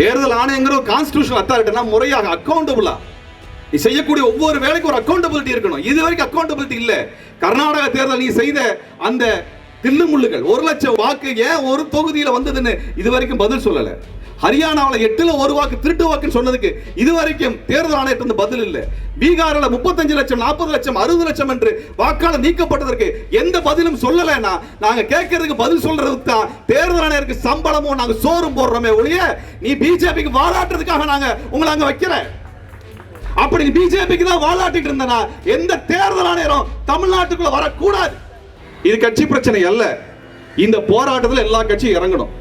தேர்தல் ஆணையங்கிற ஒரு கான்ஸ்டியூஷன் அத்தாரிட்டினா முறையாக அக்கௌண்டபிளா நீ செய்யக்கூடிய ஒவ்வொரு வேலைக்கும் ஒரு அக்கௌண்டபிலிட்டி இருக்கணும். இது வரைக்கும் அக்கௌண்டபிலிட்டி இல்ல. கர்நாடக தேர்தல் நீ செய்த அந்த தில்லுமுள்ளுகள் ஒரு லட்சம் வாக்கு ஏன் ஒரு தொகுதியில வந்ததுன்னு இது வரைக்கும் பதில் சொல்லல. ஹரியானாவில் எட்டுல ஒரு வாக்கு திருட்டு வாக்குன்னு சொன்னதுக்கு இது வரைக்கும் தேர்தல் ஆணையத்திலிருந்து பதில் இல்லை. பீகாரில் முப்பத்தஞ்சு லட்சம் நாற்பது லட்சம் அறுபது லட்சம் என்று வாக்காளர் நீக்கப்பட்டதற்கு எந்த பதிலும் சொல்லலைன்னா நாங்கள் கேட்கறதுக்கு பதில் சொல்றதுக்கு தான் தேர்தல் ஆணையருக்கு சம்பளமும் நாங்கள் சோறும் போடுறோமே ஒழிய நீ பிஜேபிக்கு வாழாட்டுறதுக்காக நாங்கள் உங்களை அங்கே வைக்கிற அப்படி பிஜேபிக்கு தான் வாழாட்டிட்டு இருந்தனா எந்த தேர்தல் ஆணையரும் தமிழ்நாட்டுக்குள்ள வரக்கூடாது. இது கட்சி பிரச்சனை அல்ல. இந்த போராட்டத்தில் எல்லா கட்சியும் இறங்கணும்.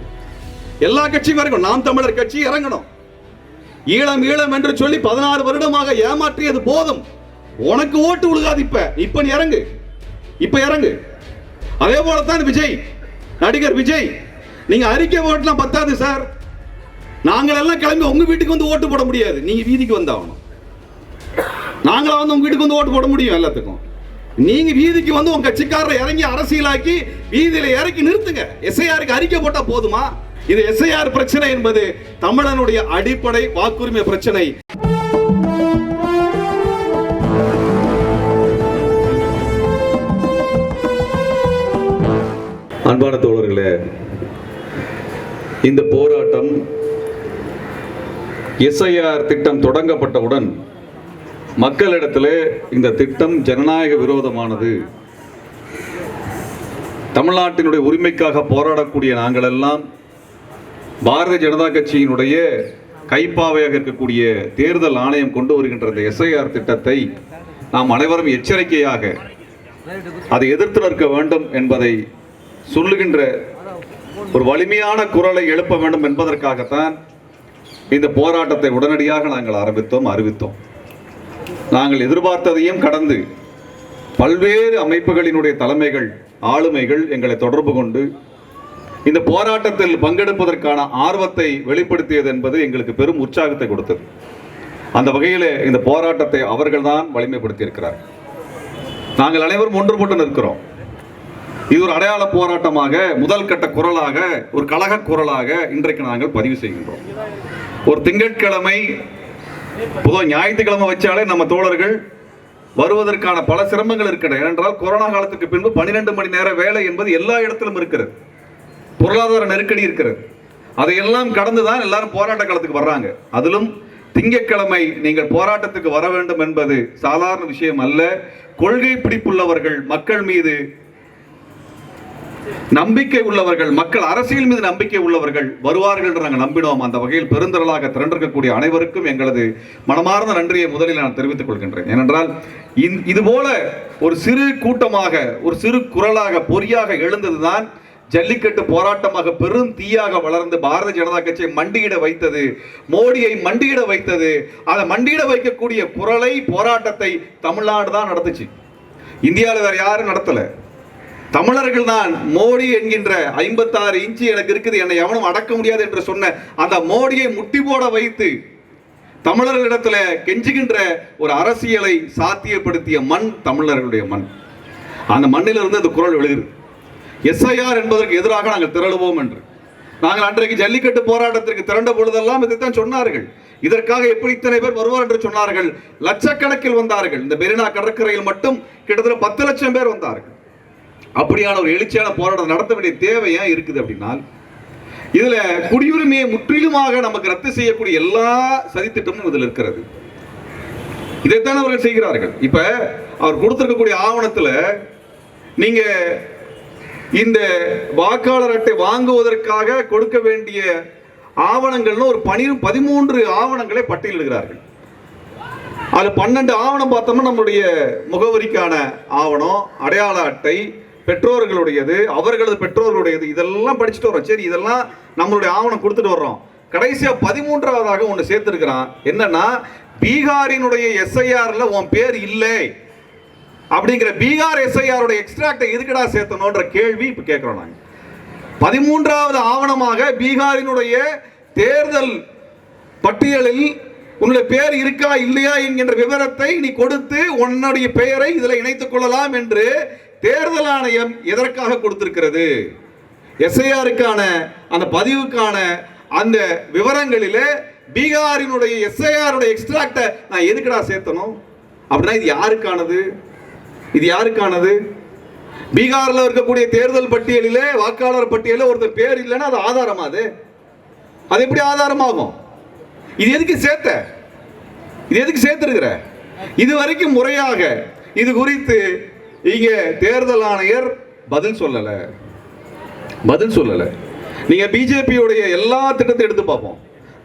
எல்லா கட்சியும் இறங்கணும். நாம் தமிழர் கட்சி இறங்கணும். ஈழம் ஈழம் என்று சொல்லி பதினாறு வருடமாக ஏமாற்றியது போதும். உனக்கு ஓட்டு விழுகாது இப்ப. இப்ப நீ இறங்கு. இப்ப இறங்கு. அதே போல தான் விஜய் நடிகர் விஜய். நீங்க அறிக்கை ஓட்டுலாம் பத்தாது சார். நாங்கள் எல்லாம் கிளம்பி உங்க வீட்டுக்கு வந்து ஓட்டு போட முடியாது. நீங்க வீதிக்கு வந்தாகணும். நாங்களா வந்து உங்க வீட்டுக்கு வந்து ஓட்டு போட முடியும் எல்லாத்துக்கும். நீங்க வீதிக்கு வந்து உங்க கட்சிக்காரரை இறங்கி அரசியலாக்கி வீதியில இறக்கி நிறுத்துங்க. எஸ்ஐஆருக்கு அறிக்கை போட்டா போதுமா? இது எஸ்ஐஆர் பிரச்சனை என்பது தமிழனுடைய அடிப்படை வாக்குரிமை பிரச்சனை. அன்பான தோழர்களே இந்த போராட்டம் எஸ்ஐஆர் திட்டம் தொடங்கப்பட்டவுடன் மக்களிடத்திலே இந்த திட்டம் ஜனநாயக விரோதமானது. தமிழ்நாட்டினுடைய உரிமைக்காக போராடக்கூடிய நாங்கள் எல்லாம் பாரதிய ஜனதா கட்சியினுடைய கைப்பாவையாக இருக்கக்கூடிய தேர்தல் ஆணையம் கொண்டு வருகின்ற இந்த எஸ்ஐஆர் திட்டத்தை நாம் அனைவரும் எச்சரிக்கையாக அதை எதிர்த்து நிற்க வேண்டும் என்பதை சொல்லுகின்ற ஒரு வலிமையான குரலை எழுப்ப வேண்டும் என்பதற்காகத்தான் இந்த போராட்டத்தை உடனடியாக நாங்கள் ஆரம்பித்தோம் அறிவித்தோம். நாங்கள் எதிர்பார்த்ததையும் கடந்து பல்வேறு அமைப்புகளினுடைய தலைமைகள் ஆளுமைகள் எங்களை தொடர்பு கொண்டு இந்த போராட்டத்தில் பங்கெடுப்பதற்கான ஆர்வத்தை வெளிப்படுத்தியது என்பது எங்களுக்கு பெரும் உற்சாகத்தை கொடுத்தது. அந்த வகையில் இந்த போராட்டத்தை அவர்கள்தான் தான் வலிமைப்படுத்தியிருக்கிறார் நாங்கள் அனைவரும் ஒன்றுபட்டு நிற்கிறோம். இது ஒரு அடையாள போராட்டமாக முதல் கட்ட குரலாக ஒரு கழக குரலாக இன்றைக்கு நாங்கள் பதிவு செய்கின்றோம். ஒரு திங்கட்கிழமை பொதுவாக ஞாயிற்றுக்கிழமை வச்சாலே நம்ம தோழர்கள் வருவதற்கான பல சிரமங்கள் இருக்கின்றன. ஏனென்றால் கொரோனா காலத்துக்கு பின்பு பன்னிரெண்டு மணி நேர வேலை என்பது எல்லா இடத்திலும் இருக்கிறது. பொருளாதார நெருக்கடி இருக்கிறது. அதையெல்லாம் கடந்து தான் எல்லாரும் போராட்ட காலத்துக்கு வர்றாங்க. அதிலும் திங்கட்கிழமை நீங்கள் போராட்டத்துக்கு வர வேண்டும் என்பது சாதாரண விஷயம் அல்ல. கொள்கை பிடிப்புள்ளவர்கள் மக்கள் மீது நம்பிக்கை உள்ளவர்கள் மக்கள் அரசியல் மீது நம்பிக்கை உள்ளவர்கள் வருவார்கள் என்று நாங்கள் நம்பினோம். அந்த வகையில் பெருந்திரளாக திரண்டிருக்கக்கூடிய அனைவருக்கும் எங்களது மனமார்ந்த நன்றியை முதலில் நான் தெரிவித்துக் கொள்கின்றேன். ஏனென்றால் இது போல ஒரு சிறு கூட்டமாக ஒரு சிறு குரலாக பொறியாக எழுந்ததுதான் ஜல்லிக்கட்டு போராட்டமாக பெரும் தீயாக வளர்ந்து பாரதிய ஜனதா கட்சியை மண்டியிட வைத்தது மோடியை மண்டியிட வைத்தது. அதை மண்டியிட வைக்கக்கூடிய குரலை போராட்டத்தை தமிழ்நாடு தான் நடத்துச்சு. இந்தியாவில் வேற யாரும் நடத்தல. தமிழர்கள் தான் மோடி என்கின்ற ஐம்பத்தாறு இன்ச்சு எனக்கு இருக்குது என்னை எவனும் அடக்க முடியாது என்று சொன்ன அந்த மோடியை முட்டி போட வைத்து தமிழர்களிடத்துல கெஞ்சுகின்ற ஒரு அரசியலை சாத்தியப்படுத்திய மண் தமிழர்களுடைய மண். அந்த மண்ணிலிருந்து அந்த குரல் எழுகிறது எஸ்ஐஆர் என்பதற்கு எதிராக நாங்கள் திரளுவோம் என்று. நாங்கள் அன்றைக்கு ஜல்லிக்கட்டு போராட்டத்திற்கு திரண்ட பொழுதெல்லாம் இதைத்தான் சொன்னார்கள். இதற்காக எப்படி இத்தனை பேர் வருவார் என்று சொன்னார்கள். லட்சக்கணக்கில் வந்தார்கள். இந்த மெரினா கடற்கரையில் மட்டும் கிட்டத்தட்ட பத்து லட்சம் பேர் வந்தார்கள். அப்படியான ஒரு எழுச்சியான போராட்டம் நடத்த வேண்டிய தேவை ஏன் இருக்குது அப்படின்னா இதுல குடியுரிமையை முற்றிலுமாக நமக்கு ரத்து செய்யக்கூடிய எல்லா சதித்திட்டமும் இதில் இருக்கிறது. இதைத்தான் அவர்கள் செய்கிறார்கள். இப்ப அவர் கொடுத்திருக்கக்கூடிய ஆவணத்துல நீங்க இந்த வாக்காளர் அட்டை வாங்குவதற்காக கொடுக்க வேண்டிய ஆவணங்கள்னு ஒரு பனி பதிமூன்று ஆவணங்களை பட்டியலிடுகிறார்கள். அது பன்னெண்டு ஆவணம் பார்த்தோம்னா நம்மளுடைய முகவரிக்கான ஆவணம் அடையாள அட்டை பெற்றோர்களுடையது அவர்களது பெற்றோர்களுடையது இதெல்லாம் படிச்சுட்டு வரோம் சரி இதெல்லாம் நம்மளுடைய ஆவணம் கொடுத்துட்டு வர்றோம். கடைசியாக பதிமூன்றாவதாக ஒன்று சேர்த்துருக்கிறான். என்னன்னா பீகாரினுடைய எஸ்ஐஆரில் உன் பேர் இல்லை. அப்படிங்கிற பீகார் எஸ்ஐஆருடைய எக்ஸ்ட்ராக்டை எதுக்குடா சேர்த்தணுன்ற கேள்வி இப்போ கேட்குறோம் நாங்கள் பதிமூன்றாவது ஆவணமாக பீகாரினுடைய தேர்தல் பட்டியலில் உன்னுடைய பெயர் இருக்கா இல்லையா என்கின்ற விவரத்தை நீ கொடுத்து உன்னுடைய பெயரை இதில் இணைத்துக் கொள்ளலாம் என்று தேர்தல் ஆணையம் எதற்காக கொடுத்திருக்கிறது? எஸ்ஐஆருக்கான அந்த பதிவுக்கான அந்த விவரங்களிலே பீகாரினுடைய எஸ்ஐஆருடைய எக்ஸ்ட்ராக்டை நான் எதுக்குடா சேர்த்தணும்? அப்படின்னா இது யாருக்கானது? இது யாருக்கானது? பீகாரில் இருக்கக்கூடிய தேர்தல் பட்டியலிலே வாக்காளர் பட்டியலில் ஒருத்தர் பேர் இல்லைன்னா அது ஆதாரமா அது? அது எப்படி ஆதாரமாகும்? இது எதுக்கு சேர்த்த? இது எதுக்கு சேர்த்துருக்கிற? இது வரைக்கும் முறையாக இது குறித்து இங்கே தேர்தல் ஆணையர் பதில் சொல்லலை. பதில் சொல்லலை. நீங்கள் பிஜேபியுடைய எல்லா திட்டத்தை எடுத்து பார்ப்போம்.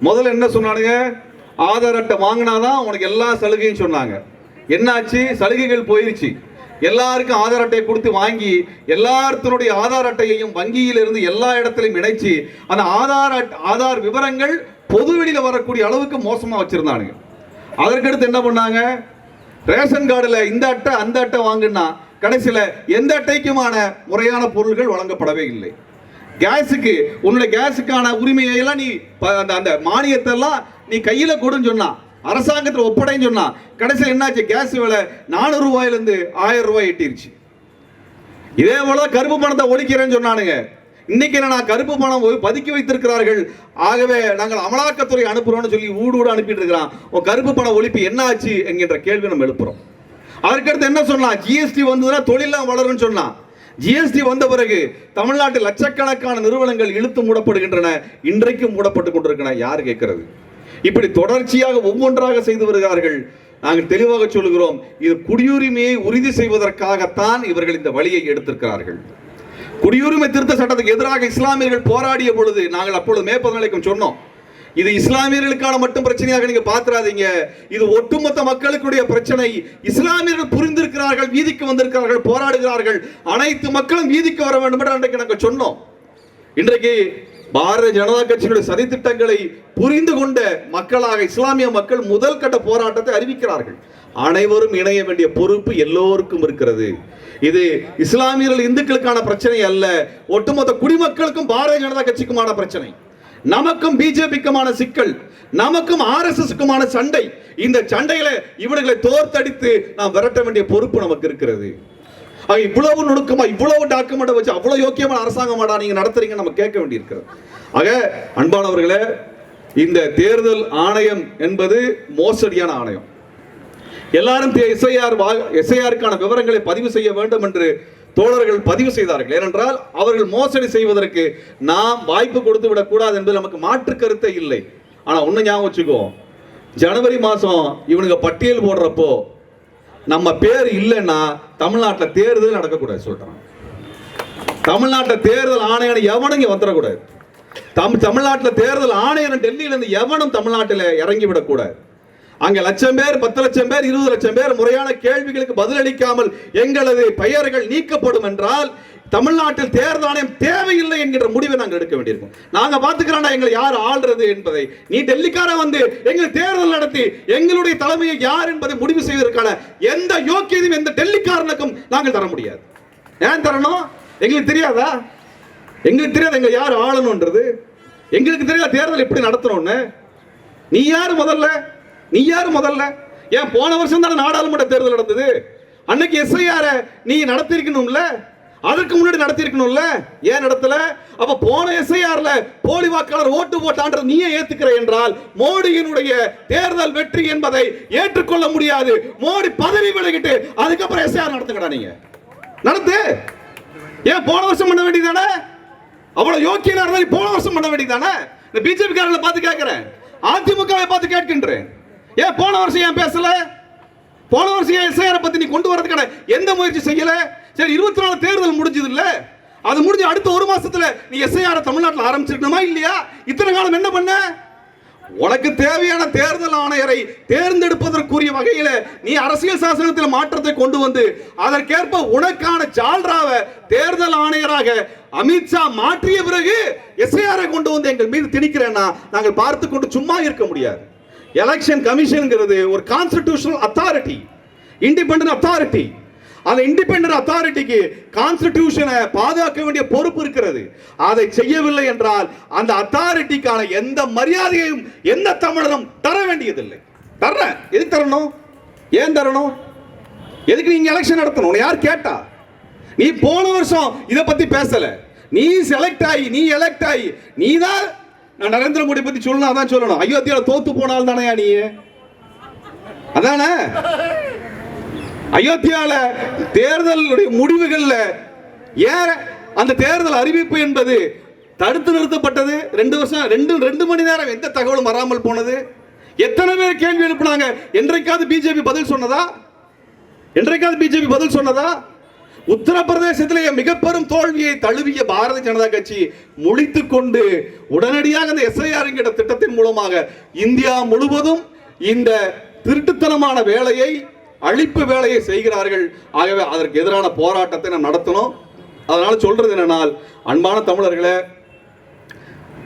முதல்ல என்ன சொன்னானுங்க? ஆதார் அட்டை வாங்கினாதான் உனக்கு எல்லா சலுகையும் சொன்னாங்க. என்னாச்சு? சலுகைகள் போயிருச்சு. எல்லாருக்கும் ஆதார் அட்டையை கொடுத்து வாங்கி எல்லாத்தினுடைய ஆதார் அட்டையையும் வங்கியிலிருந்து எல்லா இடத்திலையும் இணைச்சு அந்த ஆதார் அட்- ஆதார் விவரங்கள் பொதுவெளியில் வரக்கூடிய அளவுக்கு மோசமாக வச்சுருந்தானுங்க. அதற்கடுத்து என்ன பண்ணாங்க? ரேஷன் கார்டில் இந்த அட்டை அந்த அட்டை வாங்குன்னா கடைசியில் எந்த அட்டைக்குமான முறையான பொருள்கள் வழங்கப்படவே இல்லை. கேஸுக்கு உன்னுடைய கேஸுக்கான உரிமையை எல்லாம் நீ ப- அந்த அந்த மானியத்தை எல்லாம் நீ கையில் கொடுன்னு சொன்னால் அரசாங்கத்தில் ஒப்படைன்னு சொன்னா கடைசியில் என்னாச்சு? கேஸ் விலை நானூறு ரூபாயிலிருந்து ஆயிரம் ரூபாய் எட்டிருச்சு. இதே போல கருப்பு பணத்தை ஒழிக்கிறேன்னு சொன்னானுங்க. இன்னைக்கு நான் கருப்பு பணம் பதுக்கி வைத்திருக்கிறார்கள்? ஆகவே நாங்கள் அமலாக்கத்துறை அனுப்புறோம்னு சொல்லி ஊடு ஊடு அனுப்பிட்டு இருக்கிறான். உன் கருப்பு பணம் ஒழிப்பு என்ன ஆச்சு என்கின்ற கேள்வி நம்ம எழுப்புறோம். அதற்கடுத்து என்ன சொன்னான்? ஜிஎஸ்டி வந்ததுன்னா தொழிலாம் வளரும்னு சொன்னான். ஜிஎஸ்டி வந்த பிறகு தமிழ்நாட்டில் லட்சக்கணக்கான நிறுவனங்கள் இழுத்து மூடப்படுகின்றன. இன்றைக்கும் மூடப்பட்டு கொண்டிருக்கின்றன. யார் கேட்கிறது? இப்படி தொடர்ச்சியாக ஒவ்வொன்றாக செய்து வருகிறார்கள். நாங்கள் தெளிவாக சொல்லுகிறோம் இது குடியுரிமையை உறுதி செய்வதற்காகத்தான் இவர்கள் இந்த வழியை எடுத்திருக்கிறார்கள். குடியுரிமை திருத்த சட்டத்துக்கு எதிராக இஸ்லாமியர்கள் போராடிய பொழுது நாங்கள் அப்பொழுது மே நிலைக்கும் சொன்னோம். இது இஸ்லாமியர்களுக்கான மட்டும் பிரச்சனையாக நீங்க பாத்துறாதீங்க இது ஒட்டுமொத்த மக்களுக்குடைய பிரச்சனை. இஸ்லாமியர்கள் புரிந்திருக்கிறார்கள் வீதிக்கு வந்திருக்கிறார்கள் போராடுகிறார்கள். அனைத்து மக்களும் வீதிக்கு வர வேண்டும் என்று அன்றைக்கு நாங்கள் சொன்னோம். இன்றைக்கு பாரதிய ஜனதா கட்சியினுடைய சதித்திட்டங்களை புரிந்து கொண்ட மக்களாக இஸ்லாமிய மக்கள் முதல் கட்ட போராட்டத்தை அறிவிக்கிறார்கள். அனைவரும் இணைய வேண்டிய பொறுப்பு எல்லோருக்கும் இருக்கிறது. இது இஸ்லாமியர்கள் இந்துக்களுக்கான பிரச்சனை அல்ல. ஒட்டுமொத்த குடிமக்களுக்கும் பாரதிய ஜனதா கட்சிக்குமான பிரச்சனை. நமக்கும் பிஜேபிக்குமான சிக்கல். நமக்கும் ஆர்எஸ்எஸ்க்குமான சண்டை. இந்த சண்டையில இவர்களை தோர்த்தடித்து நாம் விரட்ட வேண்டிய பொறுப்பு நமக்கு இருக்கிறது. ஆக இவ்வளவு நுணுக்கமா இவ்வளவு டாக்குமெண்ட் வச்சு அவ்வளவு யோக்கியமான அரசாங்கமாடா நீங்க நடத்துறீங்க நம்ம கேட்க வேண்டியிருக்கிறது. ஆக அன்பானவர்களே இந்த தேர்தல் ஆணையம் என்பது மோசடியான ஆணையம். எல்லாரும் எஸ்ஐஆர் எஸ்ஐஆருக்கான விவரங்களை பதிவு செய்ய வேண்டும் என்று தோழர்கள் பதிவு செய்தார்கள். ஏனென்றால் அவர்கள் மோசடி செய்வதற்கு நாம் வாய்ப்பு கொடுத்து விடக்கூடாது என்பது நமக்கு மாற்று கருத்தை இல்லை. ஆனால் ஒன்று ஞாபகம் வச்சுக்கோ. ஜனவரி மாதம் இவனுங்க பட்டியல் போடுறப்போ நம்ம பேர் இல்லைன்னா தமிழ்நாட்டில் தேர்தல் நடக்கக்கூடாது சொல்கிறாங்க தமிழ்நாட்டில் தேர்தல் ஆணையம் எவனும் இங்கே வந்துடக்கூடாது. தம் தமிழ்நாட்டில் தேர்தல் ஆணையம் டெல்லியிலேருந்து எவனும் தமிழ்நாட்டில் இறங்கி விடக்கூடாது. அங்கே லட்சம் பேர் பத்து லட்சம் பேர் இருபது லட்சம் பேர் முறையான கேள்விகளுக்கு பதிலளிக்காமல் எங்களது பெயர்கள் நீக்கப்படும் என்றால் தமிழ்நாட்டில் தேர்தல் ஆணையம் தேவையில்லை என்கிற முடிவை நாங்கள் எடுக்க வேண்டியிருக்கும். நாங்கள் பார்த்துக்கிறோம்டா எங்களை யார் ஆள்றது என்பதை. நீ டெல்லிக்கார வந்து எங்கள் தேர்தல் நடத்தி எங்களுடைய தலைமையை யார் என்பதை முடிவு செய்வதற்கான எந்த யோக்கியதையும் எந்த டெல்லிக்காரனுக்கும் நாங்கள் தர முடியாது. ஏன் தரணும்? எங்களுக்கு தெரியாதா? எங்களுக்கு தெரியாது எங்களை யார் ஆளணுன்றது. எங்களுக்கு தெரியாது தேர்தல் எப்படி நடத்தணும்னு. நீ யார் முதல்ல? நீ யார் முதல்ல? ஏன் போன வருஷம் தானே நாடாளுமன்ற தேர்தல் நடந்தது. அன்னைக்கு எஸ்ஐஆரை நீ நடத்திருக்கணும்ல அதற்கு முன்னாடி நடத்திருக்கணும்ல ஏன் நடத்தல? அப்ப போன எஸ்ஐஆர்ல போலி வாக்காளர் ஓட்டு போட்டான்றது நீயே ஏத்துக்கிற என்றால் மோடியினுடைய தேர்தல் வெற்றி என்பதை ஏற்றுக்கொள்ள முடியாது. மோடி பதவி விலகிட்டு அதுக்கப்புறம் எஸ்ஐஆர் நடத்துங்கடா நீங்க. நடத்து. ஏன் போன வருஷம் பண்ண வேண்டியதானே அவ்வளவு யோக்கியனா இருந்தா போன வருஷம் பண்ண வேண்டியதானே இந்த பிஜேபி காரங்களை பார்த்து கேட்கிறேன். அதிமுகவை பார்த்து கேட்கின்றேன். ஏன் போன வருஷம் ஏன் பேசல? போன வருஷம் எஸ்ஐஆரை பற்றி நீ கொண்டு வரதுக்கான எந்த முயற்சி செய்யலை? சரி இருபத்தி நாலு தேர்தல் முடிஞ்சது இல்லை? அது முடிஞ்சு அடுத்த ஒரு மாசத்துல நீ எஸ்ஐஆர் தமிழ்நாட்டில் ஆரம்பிச்சிருக்கணுமா இல்லையா? இத்தனை காலம் என்ன பண்ண? உனக்கு தேவையான தேர்தல் ஆணையரை தேர்ந்தெடுப்பதற்குரிய வகையில நீ அரசியல் சாசனத்தில் மாற்றத்தை கொண்டு வந்து அதற்கேற்ப உனக்கான ஜால்ராவை தேர்தல் ஆணையராக அமித்ஷா மாற்றிய பிறகு எஸ்ஐஆரை கொண்டு வந்து எங்கள் மீது திணிக்கிறேன்னா நாங்கள் பார்த்து கொண்டு சும்மா இருக்க முடியாது. எலெக்ஷன் கமிஷனுங்கிறது ஒரு கான்ஸ்டிடியூஷனல் அத்தாரிட்டி இண்டிபெண்டன்ட் அத்தாரிட்டி அந்த இண்டிபெண்டன்ட் அத்தாரிட்டிக்கு கான்ஸ்டிடியூஷனை பாதுகாக்க வேண்டிய பொறுப்பு இருக்கிறது. அதை செய்யவில்லை என்றால் அந்த அத்தாரிட்டிக்கான எந்த மரியாதையையும் எந்த தமிழரும் தர வேண்டியதில்லை. தர்றேன் எதுக்கு தரணும்? ஏன் தரணும்? எதுக்கு நீங்க எலெக்ஷன் நடத்தணும்? உன்னை யார் கேட்டா? நீ போன வருஷம் இதை பத்தி பேசல. நீ செலக்ட் ஆகி நீ எலெக்ட் ஆகி நீ தான் நான் நரேந்திர மோடி பத்தி சொல்லணும் அதான் சொல்லணும். அயோத்தியால தோத்து போனால் தானே நீ? அதானே? அயோத்தியால தேர்தலுடைய முடிவுகள்ல ஏன் அந்த தேர்தல் அறிவிப்பு என்பது தடுத்து நிறுத்தப்பட்டது? ரெண்டு வருஷம் ரெண்டு ரெண்டு மணி நேரம் எந்த தகவலும் வராமல் போனது? எத்தனை பேர் கேள்வி எழுப்பினாங்க? என்றைக்காவது பிஜேபி பதில் சொன்னதா? என்றைக்காவது பிஜேபி பதில் சொன்னதா? உத்தரப்பிரதேசத்திலேயே மிக பெரும் தோல்வியை தழுவிய பாரதிய ஜனதா கட்சி முடித்துக் கொண்டு உடனடியாக அந்த எஸ்ஐஆர் என்கிற திட்டத்தின் மூலமாக இந்தியா முழுவதும் இந்த திருட்டுத்தனமான வேலையை அழிப்பு வேலையை செய்கிறார்கள். ஆகவே அதற்கு எதிரான போராட்டத்தை நாம் நடத்தணும். அதனால சொல்றது என்னென்னால் அன்பான தமிழர்களே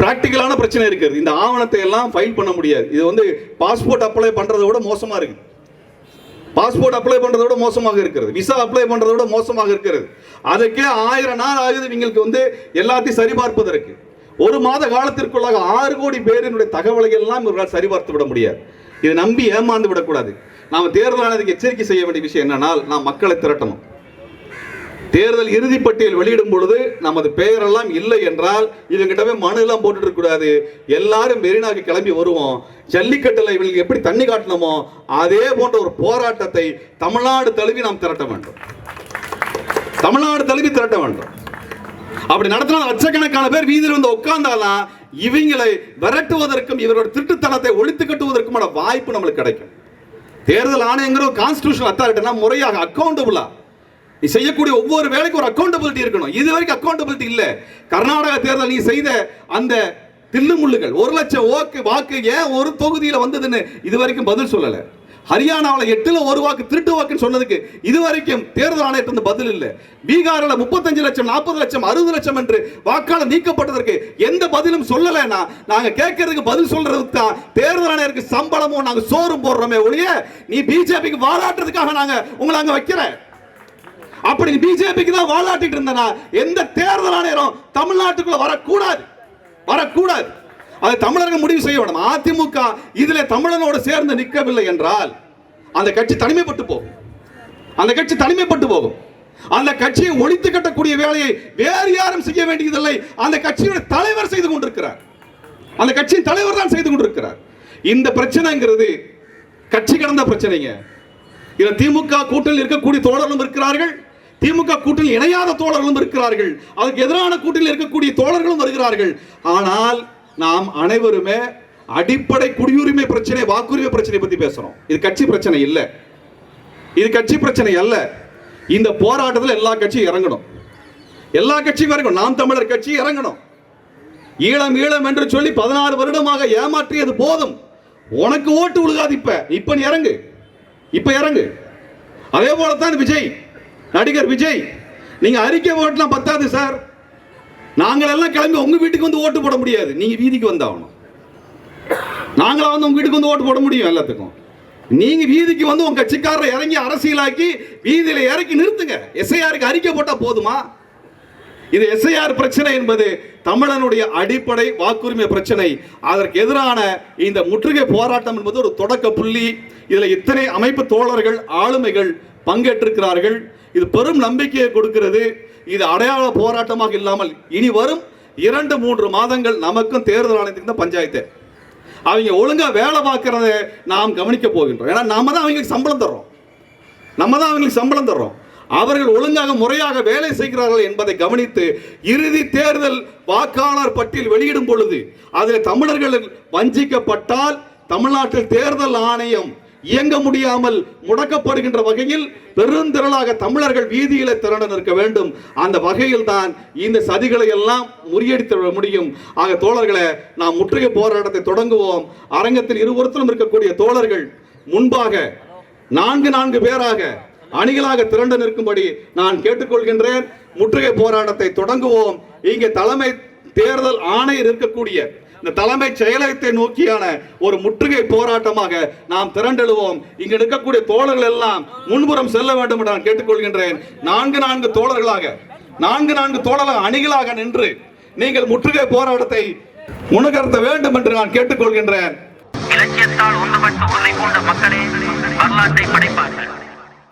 பிராக்டிக்கலான பிரச்சனை இருக்குது. இந்த ஆவணத்தை எல்லாம் ஃபைல் பண்ண முடியாது. இது வந்து பாஸ்போர்ட் அப்ளை பண்ணுறத விட மோசமாக இருக்குது பாஸ்போர்ட் அப்ளை பண்ணுறத விட மோசமாக இருக்கிறது. விசா அப்ளை பண்ணுறத விட மோசமாக இருக்கிறது. அதுக்கே ஆயிரம் நாள் ஆகுது இவங்களுக்கு வந்து எல்லாத்தையும் சரிபார்ப்பதற்கு. ஒரு மாத காலத்திற்குள்ளாக ஆறு கோடி பேரினுடைய தகவலை எல்லாம் இவர்களால் சரிபார்த்து விட முடியாது. இதை நம்பி ஏமாந்து விடக்கூடாது. நாம் தேர்தல் ஆணையத்துக்கு எச்சரிக்கை செய்ய வேண்டிய விஷயம் என்னன்னா நாம் மக்களை திரட்டணும். தேர்தல் இறுதி பட்டியல் வெளியிடும் பொழுது நமது பெயரெல்லாம் இல்லை என்றால் இவங்கிட்டவே மனு எல்லாம் போட்டுட்டு கூடாது எல்லாரும் மெரினாக்கு கிளம்பி வருவோம். ஜல்லிக்கட்டில் இவங்களுக்கு எப்படி தண்ணி காட்டணுமோ அதே போன்ற ஒரு போராட்டத்தை தமிழ்நாடு தழுவி நாம் திரட்ட வேண்டும். தமிழ்நாடு தழுவி திரட்ட வேண்டும். அப்படி நடத்தினா லட்சக்கணக்கான பேர் வீதியில் வந்து உட்கார்ந்தாலாம் இவங்களை விரட்டுவதற்கும் இவரோட திருட்டுத்தனத்தை ஒழித்து கட்டுவதற்குமான வாய்ப்பு நம்மளுக்கு கிடைக்கும். தேர்தல் ஆணையங்கிற ஒரு கான்ஸ்டியூஷன் அத்தாரிட்டினா முறையாக அக்கௌண்டபுளா நீ செய்யக்கூடிய ஒவ்வொரு வேலைக்கும் ஒரு அக்கௌண்டபிலிட்டி இருக்கணும். இது வரைக்கும் அக்கௌண்டபிலிட்டி இல்லை. கர்நாடக தேர்தல் நீ செய்த அந்த தில்லுமுள்ளுகள் ஒரு லட்சம் ஓக்கு வாக்கு ஏன் ஒரு தொகுதியில் வந்ததுன்னு இது வரைக்கும் பதில் சொல்லலை. ஹரியானாவில் எட்டுல ஒரு வாக்கு திருட்டு வாக்குன்னு சொன்னதுக்கு இது வரைக்கும் தேர்தல் ஆணையத்திலிருந்து பதில் இல்லை. பீகாரில் முப்பத்தஞ்சு லட்சம் நாற்பது லட்சம் அறுபது லட்சம் என்று வாக்காளர் நீக்கப்பட்டதற்கு எந்த பதிலும் சொல்லலைன்னா நாங்கள் கேட்கறதுக்கு பதில் சொல்றதுக்கு தான் தேர்தல் ஆணையருக்கு சம்பளமும் நாங்கள் சோறும் போடுறோமே ஒழிய நீ பிஜேபிக்கு வாழாட்டுறதுக்காக நாங்கள் உங்களை அங்கே வைக்கிறேன் அப்படி பிஜேபிக்கு தான் வாழாட்டிட்டு இருந்தனா எந்த தேர்தல் ஆணையரும் தமிழ்நாட்டுக்குள்ள வரக்கூடாது. வரக்கூடாது. அது தமிழர்கள் முடிவு செய்ய வேணும் அதிமுக இதுல தமிழனோடு சேர்ந்து நிற்கவில்லை என்றால் அந்த கட்சி தனிமைப்பட்டு போகும். அந்த கட்சி தனிமைப்பட்டு போகும். அந்த கட்சியை ஒழித்து கட்டக்கூடிய வேலையை வேறு யாரும் செய்ய வேண்டியதில்லை. அந்த கட்சியோட தலைவர் செய்து கொண்டிருக்கிறார். அந்த கட்சியின் தலைவர் தான் செய்து கொண்டிருக்கிறார். இந்த பிரச்சனைங்கிறது கட்சி கடந்த பிரச்சனைங்க. இதில் திமுக கூட்டணியில் இருக்கக்கூடிய தோழர்களும் இருக்கிறார்கள். திமுக கூட்டில் இணையாத தோழர்களும் இருக்கிறார்கள். அதுக்கு எதிரான கூட்டில் இருக்கக்கூடிய தோழர்களும் வருகிறார்கள். ஆனால் நாம் அனைவருமே அடிப்படை குடியுரிமை பிரச்சனை வாக்குரிமை பிரச்சனை பத்தி பேசுறோம். இது கட்சி பிரச்சனை இல்லை. இது கட்சி பிரச்சனை அல்ல. இந்த போராட்டத்தில் எல்லா கட்சியும் இறங்கணும். எல்லா கட்சியும் இறங்கணும். நாம் தமிழர் கட்சி இறங்கணும். ஈழம் ஈழம் என்று சொல்லி பதினாறு வருடமாக ஏமாற்றியது போதும். உனக்கு ஓட்டு விழுகாது இப்ப. இப்ப நீ இறங்கு. இப்ப இறங்கு. அதே போல தான் விஜய். நடிகர் விஜய் நீங்க அறிக்கை ஓட்டெலாம் பத்தாது சார். நாங்கள் எல்லாம் கிளம்பி உங்க வீட்டுக்கு வந்து ஓட்டு போட முடியாது. நீங்க வீதிக்கு வந்தாகணும். நாங்களா வந்து உங்க வீட்டுக்கு வந்து ஓட்டு போட முடியும் எல்லாத்துக்கும். நீங்க வீதிக்கு வந்து உங்க கட்சிக்காரரை இறங்கி அரசியலாக்கி வீதியில இறக்கி நிறுத்துங்க. எஸ்ஐஆருக்கு அறிக்கை போட்டா போதுமா? இது எஸ்ஐஆர் பிரச்சனை என்பது தமிழனுடைய அடிப்படை வாக்குரிமை பிரச்சனை. அதற்கு எதிரான இந்த முற்றுகை போராட்டம் என்பது ஒரு தொடக்க புள்ளி. இதில் இத்தனை அமைப்பு தோழர்கள் ஆளுமைகள் பங்கேற்றிருக்கிறார்கள். இது பெரும் நம்பிக்கையை கொடுக்கிறது. இது அடையாள போராட்டமாக இல்லாமல் இனி வரும் இரண்டு மூன்று மாதங்கள் நமக்கும் தேர்தல் ஆணையத்துக்கு தான் பஞ்சாயத்து. அவங்க ஒழுங்காக வேலை பார்க்கறத நாம் கவனிக்க போகின்றோம். ஏன்னா நாம தான் அவங்களுக்கு சம்பளம் தர்றோம். நம்ம தான் அவங்களுக்கு சம்பளம் தர்றோம். அவர்கள் ஒழுங்காக முறையாக வேலை செய்கிறார்கள் என்பதை கவனித்து இறுதி தேர்தல் வாக்காளர் பட்டியல் வெளியிடும் பொழுது அதில் தமிழர்கள் வஞ்சிக்கப்பட்டால் தமிழ்நாட்டில் தேர்தல் ஆணையம் இயங்க முடியாமல் முடக்கப்படுகின்ற வகையில் பெருந்திரளாக தமிழர்கள் வீதியில திரண்டு நிற்க வேண்டும். அந்த வகையில் தான் இந்த சதிகளை எல்லாம் முறியடித்து விட முடியும். ஆக தோழர்களை நாம் முற்றுகை போராட்டத்தை தொடங்குவோம். அரங்கத்தில் இருபுறத்திலும் இருக்கக்கூடிய தோழர்கள் முன்பாக நான்கு நான்கு பேராக அணிகளாக திரண்டு நிற்கும்படி நான் கேட்டுக்கொள்கின்றேன். முற்றுகை போராட்டத்தை தொடங்குவோம். இங்கே தலைமை தேர்தல் ஆணையர் இருக்கக்கூடிய இந்த தலைமை செயலகத்தை நோக்கியான ஒரு முற்றுகை போராட்டமாக நாம் திரண்டெழுவோம். இங்க இருக்கக்கூடிய தோழர்கள் எல்லாம் முன்புறம் செல்ல வேண்டும் என்று நான் கேட்டுக்கொள்கின்றேன். நான்கு நான்கு தோழர்களாக நான்கு நான்கு தோழர்கள் அணிகளாக நின்று நீங்கள் முற்றுகை போராட்டத்தை முன்னுகர்த்த வேண்டும் என்று நான் கேட்டுக்கொள்கின்றேன். இலக்கியத்தால் ஒன்றுபட்டு உன்னை பூண்ட மக்களே வரலாற்றை படைப்பார்கள்.